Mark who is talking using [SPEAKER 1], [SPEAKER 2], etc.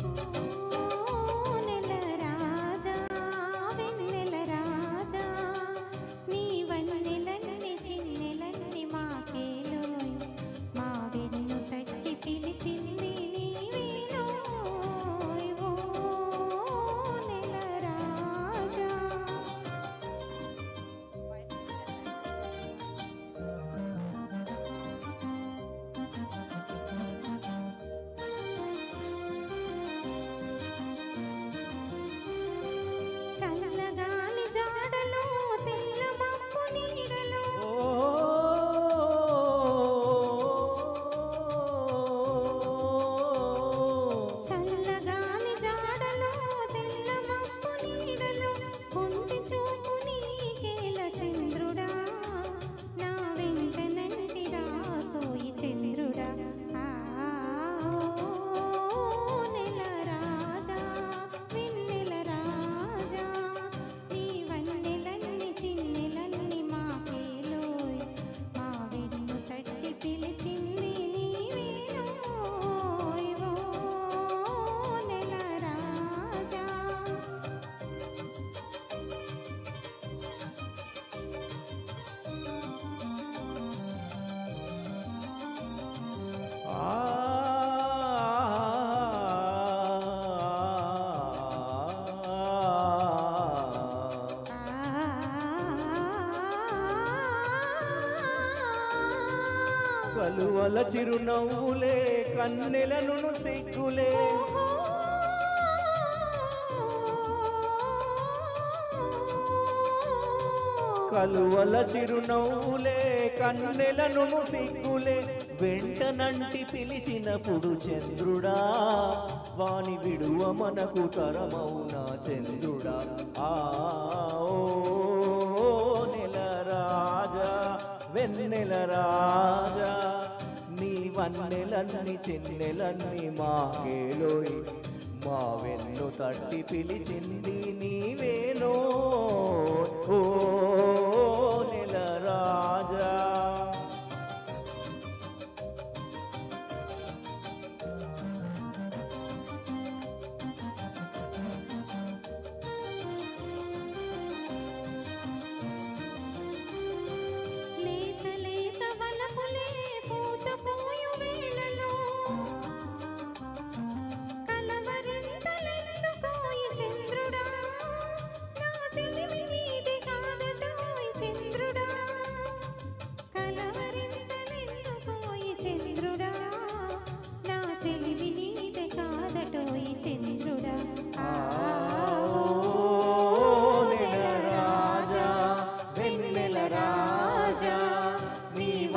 [SPEAKER 1] Thank you. చల్లగాలి తట్టి
[SPEAKER 2] కలువల చిరునవ్వులే కన్నెలను సిగ్గులే. కలువల చిరునవ్వులే కన్నెలను సిగ్గులే. వెంటనంటి పిలిచినప్పుడు చంద్రుడా వాణి విడువ మనకు తరమౌనా చంద్రుడా. ఆ ఓ. పన్నెలన్ని వన్నెలన్ని చెన్నెలన్ని మాకేలోయ్
[SPEAKER 1] మా వెన్ను తట్టి పిలిచింది నీవేనో